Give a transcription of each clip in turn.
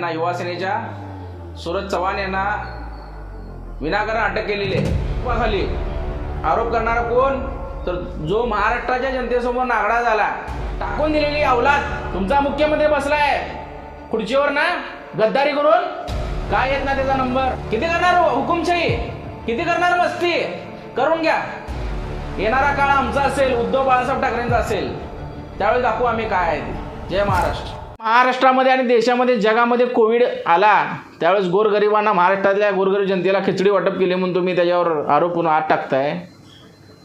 यांना युवा सेनेच्या सुरज चव्हाण यांना विनाकारण अटक केलेली आहे. खाली. आरोप करणारा कोण? तर जो महाराष्ट्राच्या जनतेसमोर नागडा झाला. टाकून दिलेली अवलाद. तुमचा मुख्यमंत्री बसलाय. खुर्चीवर ना? गद्दारी करून? काय येत ना त्याचा नंबर? किती करणार हो? हुकुमशाही? किती करणार मस्ती? करून घ्या. येणारा काळ आमचा असेल. उद्धव बाळासाहेब ठाकरेंचा असेल. त्यावेळी दाखवू आम्ही काय आहे जय महाराष्ट्र. महाराष्ट्रामध्ये आणि देशामध्ये जगामध्ये कोविड आला त्यावेळेस गोरगरिबांना महाराष्ट्रातल्या गोरगरीब जनतेला खिचडी वाटप केली म्हणून तुम्ही त्याच्यावर आरोप करून आत टाकताय.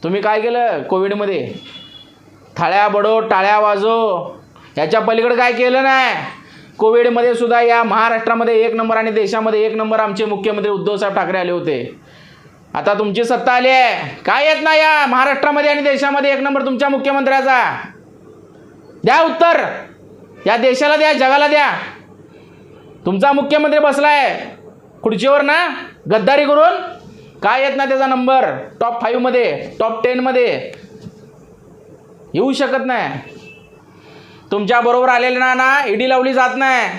तुम्ही काय केलं कोविडमध्ये? थाळ्या बडो टाळ्या वाजो. ह्याच्या पलीकडे काय केलं नाही? कोविडमध्ये सुद्धा या महाराष्ट्रामध्ये एक नंबर आणि देशामध्ये एक नंबर आमचे मुख्यमंत्री उद्धवसाहेब ठाकरे आले होते. आता तुमची सत्ता आली आहे. काय येत नाही या महाराष्ट्रामध्ये आणि देशामध्ये एक नंबर तुमच्या मुख्यमंत्र्याचा? द्या उत्तर. या देशाला द्या जगाला द्या. तुमचा मुख्यमंत्री बसलाय. खुर्चीवर ना गद्दारी करून. काय येत ना त्याचा नंबर टॉप फाईव्हमध्ये टॉप टेनमध्ये येऊ शकत नाही. तुमच्या बरोबर आलेले ना ना ईडी लावली जात नाही.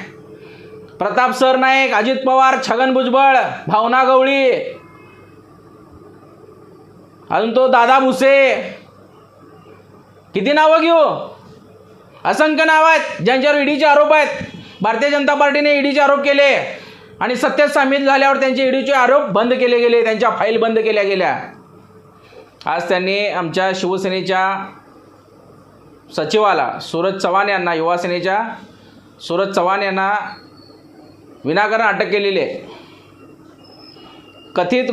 प्रताप सर नाईक अजित पवार छगन भुजबळ भावना गवळी. अजून तो दादा भुसे. किती नावं घेऊ? असंख्य नाव आहेत ज्यांच्यावर ईडीचे आरोप आहेत. भारतीय जनता पार्टीने ईडीचे आरोप केले. आणि सत्तेत सामील झाल्यावर त्यांचे ईडीचे आरोप बंद केले गेले त्यांच्या फाईल बंद केल्या गेल्या. आज त्यांनी आमच्या शिवसेनेच्या सचिवाला सूरज चव्हाण यांना युवासेनेच्या सूरज चव्हाण यांना विनाकारण अटक केलेली आहे. कथित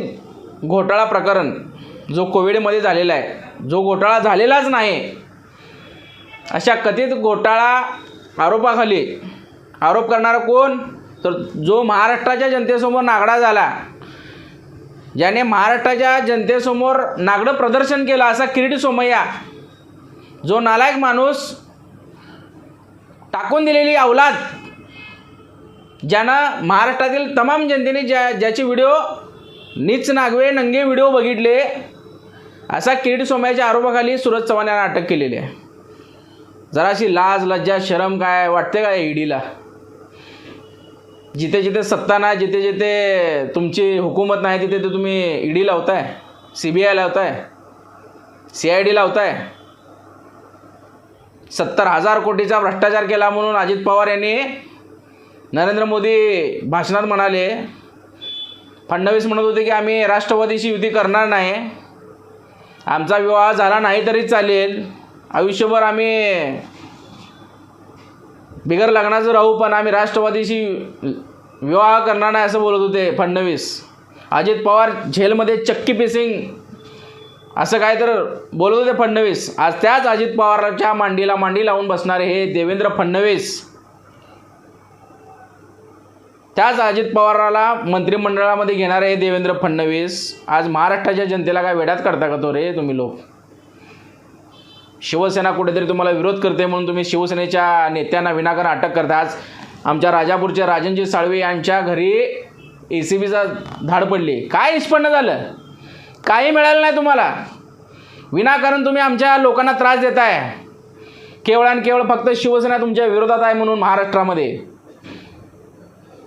घोटाळा प्रकरण जो कोविडमध्ये झालेला आहे जो घोटाळा झालेलाच नाही अशा कथित घोटाळा आरोपाखाली आरोप करणारा कोण? तर जो महाराष्ट्राच्या जनतेसमोर नागडा झाला. ज्याने महाराष्ट्राच्या जनतेसमोर नागडं प्रदर्शन केलं असा किरीट सोमय्या जो नालायक माणूस टाकून दिलेली अवलाद ज्यानं महाराष्ट्रातील तमाम जनतेने ज्या ज्याचे व्हिडिओ नीच नागवे नंगे व्हिडिओ बघितले असा किरीट सोमय्याच्या आरोपाखाली सुरज चव्हाण यांना अटक केलेली आहे. जराशी लाज लज्जा शरम काय वाटते काय ईडीला? जिथे जिथे सत्ता नाही जिथे जिथे तुमची हुकूमत नाही तिथे ते तुम्ही ईडी लावताय सी बी आय लावताय सी आय डी लावताय. सत्तर हजार कोटीचा भ्रष्टाचार केला म्हणून अजित पवार यांनी नरेंद्र मोदी भाषणात म्हणाले. फडणवीस म्हणत होते की आम्ही राष्ट्रवादीशी युती करणार नाही. आमचा विवाह झाला नाही तरी चालेल. आयुष्यभर आम्ही बिगर लग्नाचं राहू पण आम्ही राष्ट्रवादीशी विवाह करणार नाही असं बोलत होते फडणवीस. अजित पवार झेलमध्ये चक्की पिसिंग असं काय तर बोलत होते फडणवीस. आज त्याच अजित पवारच्या मांडीला मांडी लावून बसणारे हे देवेंद्र फडणवीस. त्याच अजित पवाराला मंत्रिमंडळामध्ये घेणारे हे देवेंद्र फडणवीस आज महाराष्ट्राच्या जनतेला काय वेड्यात करता का तो रे तुम्ही लोक? शिवसेना कुठेतरी तुम्हाला विरोध करते म्हणून तुम्ही शिवसेनेच्या नेत्यांना विनाकारण अटक करता. आज आमच्या राजापूरच्या राजनजी साळवे यांच्या घरी ए सी बीचा धाड पडली. काय निष्पन्न झालं? काही मिळालं नाही तुम्हाला. विनाकारण तुम्ही आमच्या लोकांना त्रास देताय. केवळ आणि केवळ फक्त शिवसेना तुमच्या विरोधात आहे म्हणून महाराष्ट्रामध्ये.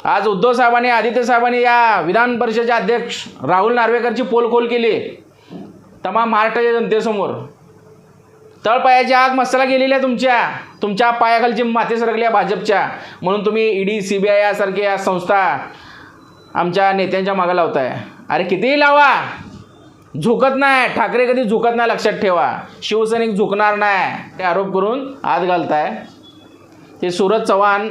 आज उद्धव साहेबांनी आदित्य साहेबांनी या विधान परिषदेचे अध्यक्ष राहुल नार्वेकरची पोलखोल केली. तमाम महाराष्ट्राच्या जनतेसमोर. तळपायाची आग मसाला गेलेली आहे तुमच्या. तुमच्या पायाखालची माती सरकली आहे भाजपच्या. म्हणून तुम्ही ईडी सी बी आय यासारख्या संस्था आमच्या नेत्यांच्या मागं लावताय. अरे कितीही लावा. झुकत नाही. ठाकरे कधी झुकत नाही लक्षात ठेवा. शिवसैनिक झुकणार नाही. ते आरोप करून आत घालताय. ते सूरज चव्हाण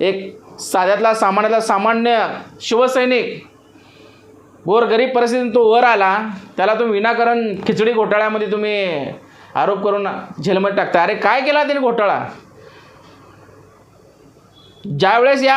एक साध्यातला सामान्यातला सामान्य शिवसैनिक. गोरगरीब परिस्थितीत तो वर आला. त्याला तुम्ही विनाकारण खिचडी घोटाळ्यामध्ये तुम्ही आरोप करून जेलमध्ये टाकता अरे काय केला त्याने घोटाळा? ज्यावेळेस या